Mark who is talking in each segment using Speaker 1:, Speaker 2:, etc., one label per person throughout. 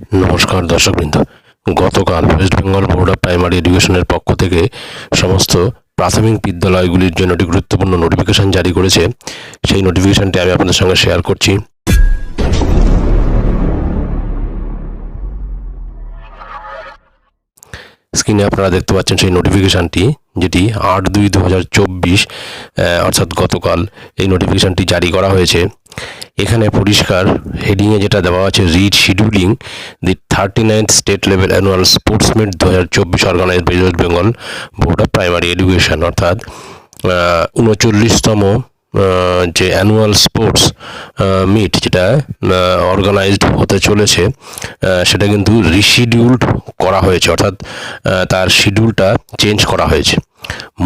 Speaker 1: নমস্কার দর্শকবৃন্দ। গতকাল West Bengal Board of Primary এডুকেশনের পক্ষ থেকে সমস্ত প্রাথমিক বিদ্যালয়গুলির জন্য একটি গুরুত্বপূর্ণ নোটিফিকেশন জারি করেছে। সেই নোটিফিকেশনটি আমি আপনাদের সঙ্গে শেয়ার করছি। স্ক্রিনে আপনারা দেখতে পাচ্ছেন সেই নোটিফিকেশনটি, যেটি আট দুই দু অর্থাৎ গতকাল এই নোটিফিকেশানটি জারি করা হয়েছে। এখানে পরিষ্কার হেডিংয়ে যেটা দেওয়া আছে read scheduling the thirty ninth state level annual sports meet দু হাজার চব্বিশ organise by West Bengal Board of Primary Education অর্থাৎ উনচল্লিশতম যে অ্যানুয়াল স্পোর্টস মিট যেটা অর্গানাইজড হতে চলেছে সেটা কিন্তু রিশিডিউলড করা হয়েছে, অর্থাৎ তার শিডিউলটা চেঞ্জ করা হয়েছে।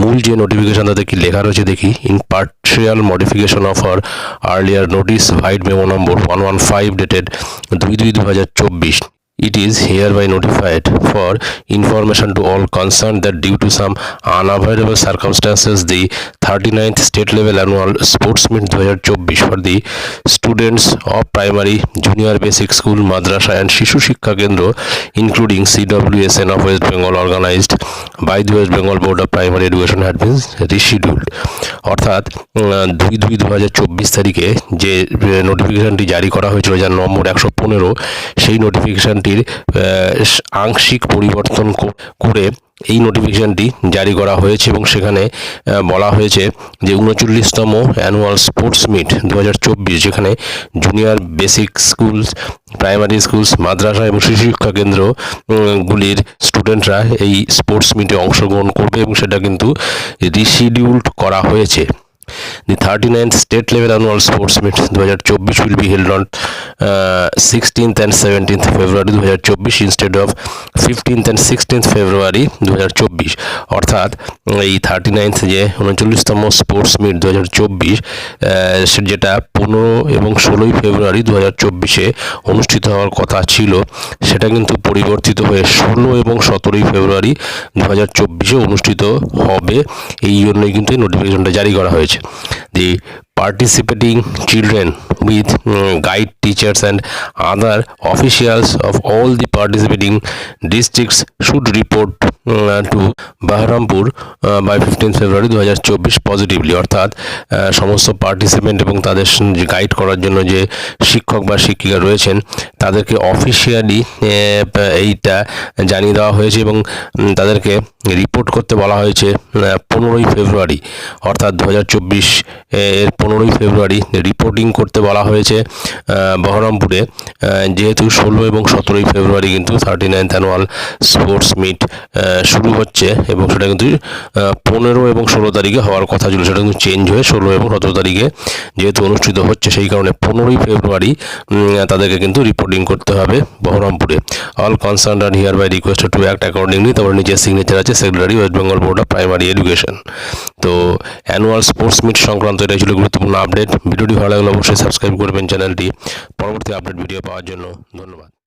Speaker 1: মূল যে নোটিফিকেশনটা দেখি লেখা রয়েছে দেখি? In partial modification of our earlier notice vide memo number one one five dated দুই দুই দু হাজার চব্বিশ। It is hereby notified for information to all concern that due to some unavailable circumstances the thirty ninth state level annual sports meet দু হাজার চব্বিশ for the students of primary junior basic school madrasa and Shishu Shiksha Kendra including C W S N of West Bengal organised by the West Bengal Board of Primary Education had been rescheduled অর্থাৎ দুই দুই দু হাজার চব্বিশ তারিখে যে নোটিফিকেশানটি জারি করা হয়েছিল যার নম্বর একশো পনেরো, সেই নোটিফিকেশানটির আংশিক পরিবর্তন করে এই নোটিফিকেশনটি জারি করা হয়েছে এবং সেখানে বলা হয়েছে যে উনচল্লিশতম অ্যানুয়াল স্পোর্টস মিট দু হাজার চব্বিশ যেখানে junior basic schools primary schools madrasa এবং শিশু শিক্ষা কেন্দ্র গুলির স্টুডেন্টরা এই স্পোর্টস মিটে অংশগ্রহণ করবে এবং সেটা কিন্তু রিশিডিউলড করা হয়েছে। The 39th state level annual sports meet 2024 will be held on uh, 16th and 17th February 2024 instead of 15th and 16th February 2024 অর্থাৎ এই থার্টি নাইন্থ যে উনচল্লিশতম স্পোর্টস মিট দু হাজার চব্বিশ যেটা পনেরো এবং ষোলোই ফেব্রুয়ারি দু হাজার চব্বিশে অনুষ্ঠিত হওয়ার কথা ছিল, সেটা কিন্তু পরিবর্তিত হয়ে ষোলো এবং সতেরোই ফেব্রুয়ারি দু হাজার চব্বিশে অনুষ্ঠিত হবে। এই জন্যই কিন্তু এই নোটিফিকেশনটা জারি করা হয়েছে। The participating children with mm, guide teachers and other officials of all the participating districts should report mm, Baharampur by fifteen February দু হাজার চব্বিশ পজিটিভলি অর্থাৎ সমস্ত পার্টিসিপেন্ট এবং তাদের গাইড করার জন্য যে শিক্ষক বা শিক্ষিকা রয়েছেন তাদেরকে অফিসিয়ালি এইটা জানিয়ে দেওয়া হয়েছে এবং তাদেরকে রিপোর্ট করতে বলা হয়েছে পনেরোই ফেব্রুয়ারি, অর্থাৎ দু হাজার চব্বিশ এর পনেরোই ফেব্রুয়ারি রিপোর্টিং করতে বলা হয়েছে বহরমপুরে যেহেতু ষোলো এবং সতেরোই ফেব্রুয়ারি কিন্তু thirty ninth annual sports meet শুরু হচ্ছে এবং সেটা কিন্তু পনেরো এবং ষোলো তারিখে হওয়ার কথা ছিল, সেটা কিন্তু চেঞ্জ হয়ে ষোলো এবং সতেরো তারিখে যেহেতু অনুষ্ঠিত হচ্ছে, সেই কারণে পনেরোই ফেব্রুয়ারি তাদেরকে কিন্তু রিপোর্টিং করতে হবে বহরমপুরে। All concern hereby request to act accordingly তারপরে নিচে সিগনেচার আছে secretary West Bengal Board of Primary Education তো অ্যানুয়াল স্পোর্টস মিট সংক্রান্ত এটাই ছিল গুরুত্বপূর্ণ আপডেট ভিডিওটি ভালো লাগলে অবশ্যই সাবস্ক্রাইব করবেন চ্যানেলটি পরবর্তী আপডেট ভিডিও পাওয়ার জন্য ধন্যবাদ।